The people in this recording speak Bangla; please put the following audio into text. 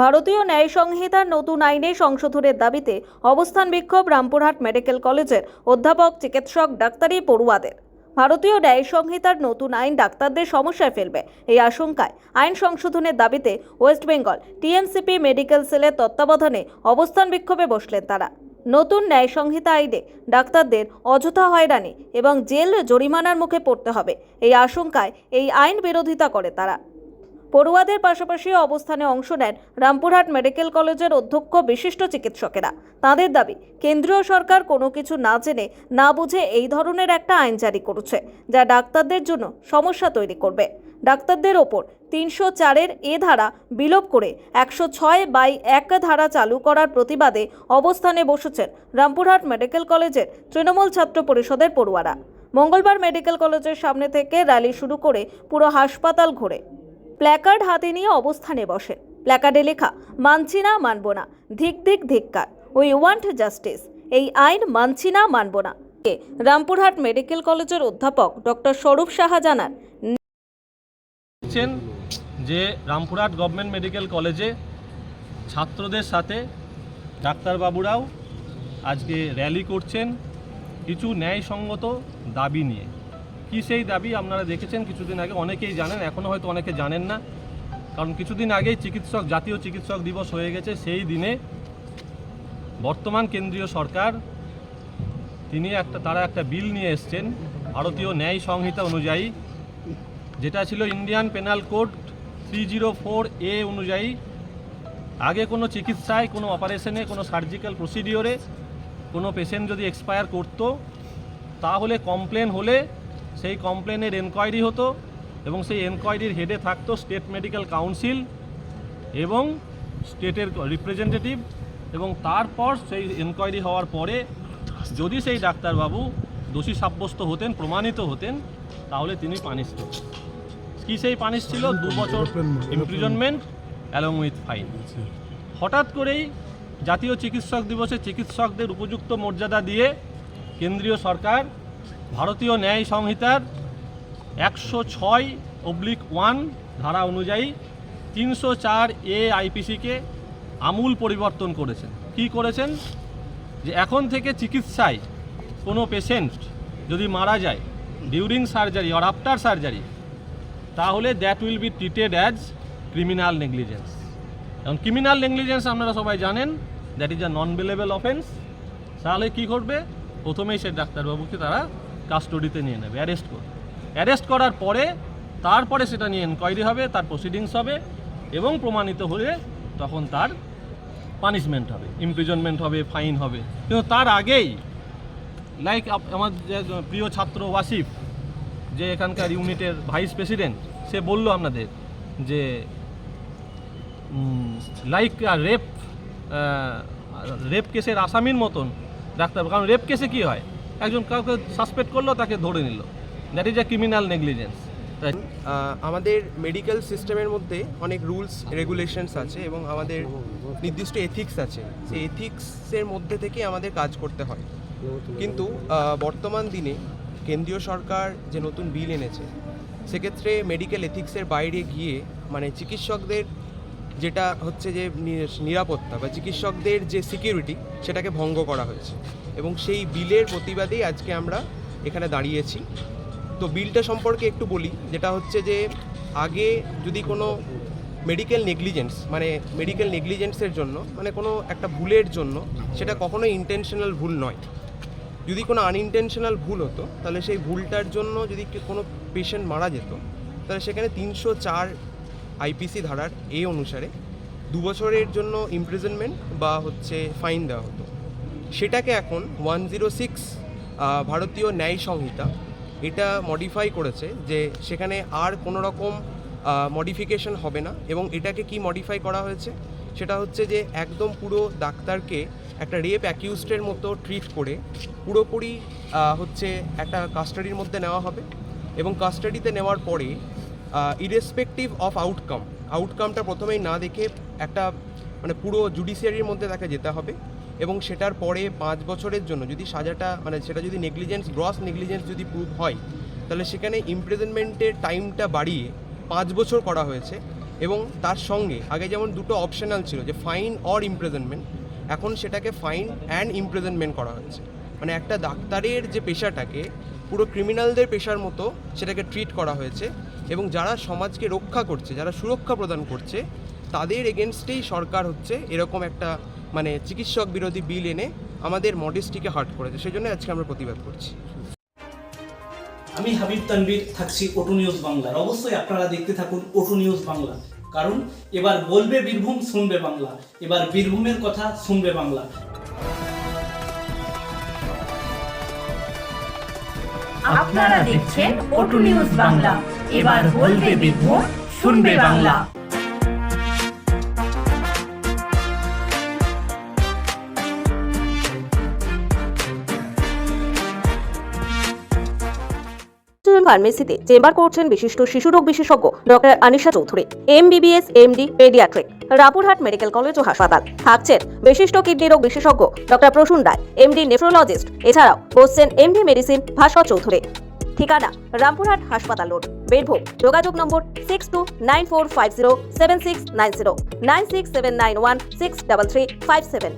ভারতীয় ন্যায় সংহিতার নতুন আইনে সংশোধনের দাবিতে অবস্থান বিক্ষোভ রামপুরহাট মেডিকেল কলেজের অধ্যাপক, চিকিৎসক ডাক্তারি পড়ুয়াদের। ভারতীয় ন্যায় সংহিতার নতুন আইন ডাক্তারদের সমস্যায় ফেলবে এই আশঙ্কায় আইন সংশোধনের দাবিতে ওয়েস্ট বেঙ্গল টিএমসিপি মেডিকেল সেলের তত্ত্বাবধানে অবস্থান বিক্ষোভে বসলেন তারা। নতুন ন্যায় সংহিতা আইনে ডাক্তারদের অযথা হয়রানি এবং জেল জরিমানার মুখে পড়তে হবে। এই আশঙ্কায় এই আইন বিরোধিতা করে তারা। পড়ুয়াদের পাশাপাশি অবস্থানে অংশ নেন রামপুরহাট মেডিকেল কলেজের অধ্যক্ষ বিশিষ্ট চিকিৎসকেরা। তাদের দাবি, কেন্দ্রীয় সরকার কোনো কিছু না জেনে না বুঝে এই ধরনের একটা আইন জারি করেছে, যা ডাক্তারদের জন্য সমস্যা তৈরি করবে। ডাক্তারদের ওপর তিনশো চারের এ ধারা বিলোপ করে একশো ছয় বাই এক ধারা চালু করার প্রতিবাদে অবস্থানে বসেছেন রামপুরহাট মেডিকেল কলেজের তৃণমূল ছাত্র পরিষদের পড়ুয়ারা। মঙ্গলবার মেডিকেল কলেজের সামনে থেকে র্যালি শুরু করে পুরো হাসপাতাল ঘুরে। প্ল্যাকার্ড হাতে নিয়ে অবস্থানে বসেন প্ল্যাকার্ডে লেখা, মানছি না, মানব না। ধিক ধিক ধিক্কার। উই ওয়ান্ট জাস্টিস এই আইন মানছি না, মানব না। রামপুরহাট মেডিকেল কলেজের অধ্যাপক ডক্টর স্বরূপ সাহা জানান। যে রামপুরহাট গভর্নমেন্ট মেডিকেল কলেজে ছাত্রদের সাথে ডাক্তারবাবুরাও আজকে র্যালি করছেন কিছু ন্যায়সঙ্গত দাবি নিয়ে। কি সেই দাবি আপনারা দেখেছেন? কিছুদিন আগে অনেকেই জানেন এখনও হয়তো অনেকে জানেন না। কারণ কিছুদিন আগেই চিকিৎসক, জাতীয় চিকিৎসক দিবস হয়ে গেছে। সেই দিনে বর্তমান কেন্দ্রীয় সরকার, তিনি একটা, তারা একটা বিল নিয়ে এসছেন ভারতীয় ন্যায় সংহিতা অনুযায়ী, যেটা ছিল Indian penal code three zero four A অনুযায়ী, আগে কোনো চিকিৎসায়, কোনো অপারেশনে, কোনো সার্জিক্যাল প্রসিডিওরে কোনো পেশেন্ট যদি এক্সপায়ার করতো, তাহলে কমপ্লেন হলে সেই কমপ্লেনের এনকোয়ারি হতো এবং সেই এনকোয়ারির হেডে থাকতো স্টেট মেডিকেল কাউন্সিল এবং স্টেটের রিপ্রেজেন্টেটিভ এবং তারপর সেই এনকোয়ারি হওয়ার পরে যদি সেই ডাক্তারবাবু দোষী সাব্যস্ত হতেন, প্রমাণিত হতেন, তাহলে তিনি পানিশ হতেন। কি সেই পানিশ ছিল? দু বছর ইমপ্রিজনমেন্ট অ্যালং উইথ ফাইন হঠাৎ করেই জাতীয় চিকিৎসক দিবসে চিকিৎসকদের উপযুক্ত মর্যাদা দিয়ে কেন্দ্রীয় সরকার ভারতীয় ন্যায় সংহিতার একশো ছয় অবলিক ওয়ান ধারা অনুযায়ী তিনশো চার এ আইপিসিকে আমূল পরিবর্তন করেছেন। কি করেছেন? যে এখন থেকে চিকিৎসায় কোনো পেশেন্ট যদি মারা যায় during surgery or after surgery তাহলে that will be treated as criminal negligence এখন ক্রিমিনাল নেগলিজেন্স আপনারা সবাই জানেন that is a non bailable offence তাহলে কী ঘটবে? প্রথমেই সে ডাক্তারবাবুকে তারা কাস্টডিতে নিয়ে নেবে অ্যারেস্ট করবে। অ্যারেস্ট করার পরে তারপরে সেটা নিয়ে এনকোয়ারি হবে, তার প্রসিডিংস হবে এবং প্রমাণিত হলে তখন তার পানিশমেন্ট হবে ইমপ্রিজনমেন্ট হবে ফাইন হবে। কিন্তু তার আগেই লাইক আমার যে প্রিয় ছাত্র ওয়াসিফ, যে এখানকার ইউনিটের ভাইস প্রেসিডেন্ট সে বলল আপনাদের যে লাইক রেপ রেপ কেসের আসামির মতন ডাক্তার কারণ রেপ কেসে কি হয়? একজন কাউকে সাসপেক্ট করল, তাকে ধরে নিল। That is a criminal negligence আমাদের মেডিকেল সিস্টেমের মধ্যে অনেক রুলস রেগুলেশনস আছে এবং আমাদের নির্দিষ্ট এথিক্স আছে। সেই এথিক্সের মধ্যে থেকে আমাদের কাজ করতে হয়। কিন্তু বর্তমান দিনে কেন্দ্রীয় সরকার যে নতুন বিল এনেছে, সেক্ষেত্রে মেডিকেল এথিক্সের বাইরে গিয়ে মানে চিকিৎসকদের যেটা হচ্ছে যে নিরাপত্তা বা চিকিৎসকদের যে সিকিউরিটি সেটাকে ভঙ্গ করা হয়েছে। এবং সেই বিলের প্রতিবাদেই আজকে আমরা এখানে দাঁড়িয়েছি। তো বিলটা সম্পর্কে একটু বলি, যেটা হচ্ছে যে আগে যদি কোনো মেডিকেল নেগলিজেন্স মানে মেডিকেল নেগলিজেন্সের জন্য মানে কোনো একটা ভুলের জন্য, সেটা কখনোই ইন্টেনশনাল ভুল নয়। যদি কোনো আনইনটেনশনাল ভুল হতো, তাহলে সেই ভুলটার জন্য যদি কোনো পেশেন্ট মারা যেত, তাহলে সেখানে তিনশো চার আইপিসি ধারার এ অনুসারে দু বছরের জন্য ইমপ্রিজনমেন্ট বা হচ্ছে ফাইন দেওয়া হতো। সেটাকে এখন ওয়ান জিরো সিক্স ভারতীয় ন্যায় সংহিতা এটা মডিফাই করেছে যে সেখানে আর কোনো রকম মডিফিকেশন হবে না এবং এটাকে কি মডিফাই করা হয়েছে? সেটা হচ্ছে যে একদম পুরো ডাক্তারকে একটা রেপ অ্যাকিউস্টের মতো ট্রিট করে পুরোপুরি হচ্ছে একটা কাস্টাডির মধ্যে নেওয়া হবে এবং কাস্টাডিতে নেওয়ার পরে ইরেসপেক্টিভ অফ আউটকাম আউটকামটা প্রথমেই না দেখে একটা মানে পুরো জুডিশিয়ারির মধ্যে তাকে যেতে হবে এবং সেটার পরে পাঁচ বছরের জন্য যদি সাজাটা মানে সেটা যদি নেগলিজেন্স গ্রস নেগলিজেন্স যদি প্রুভ হয়, তাহলে সেখানে ইমপ্রিজনমেন্টের টাইমটা বাড়িয়ে পাঁচ বছর করা হয়েছে এবং তার সঙ্গে আগে যেমন দুটো অপশনাল ছিল যে ফাইন অর ইমপ্রেজনমেন্ট এখন সেটাকে ফাইন অ্যান্ড ইমপ্রেজনমেন্ট করা হয়েছে মানে একটা ডাক্তারের যে পেশাটাকে, পুরো ক্রিমিনালদের পেশার মতো সেটাকে ট্রিট করা হয়েছে। এবং যারা সমাজকে রক্ষা করছে যারা সুরক্ষা প্রদান করছে তাদের এগেনস্টেই সরকার হচ্ছে এরকম একটা মানে চিকিৎসক বিরোধী বিল এনে আমাদের মডেস্টিকে হার্ট করেছে। সেই জন্য আজকে আমরা প্রতিবাদ করছি। আমি হাবিব তানবির থাকছি ওটু নিউজ বাংলার। অবশ্যই আপনারা দেখতে থাকুন ওটু নিউজ বাংলা। কারণ এবার বলবে বীরভূম শুনবে বাংলা। এবার বীরভূমের কথা শুনবে বাংলা। আপনারা দেখছেন ওটু নিউজ বাংলা। এবার বলবে বীরভূম শুনবে বাংলা। ফার্মেসিতে চেম্বার করছেন বিশিষ্ট শিশুরোগ বিশেষজ্ঞ doctor Anisha Chowdhury MBBS MD paediatric Rampurhat medical college ও হাসপাতাল। থাকছেন বিশিষ্ট কিডনি রোগ বিশেষজ্ঞ doctor Prasun Roy MD nephrologist এছাড়াও বসছেন এমডি মেডিসিন ভাস্কর চৌধুরী। ঠিকানা রামপুরহাট হাসপাতাল রোড, বীরভূম। যোগাযোগ number six two nine four five zero seven six nine zero nine six seven nine one six double three five seven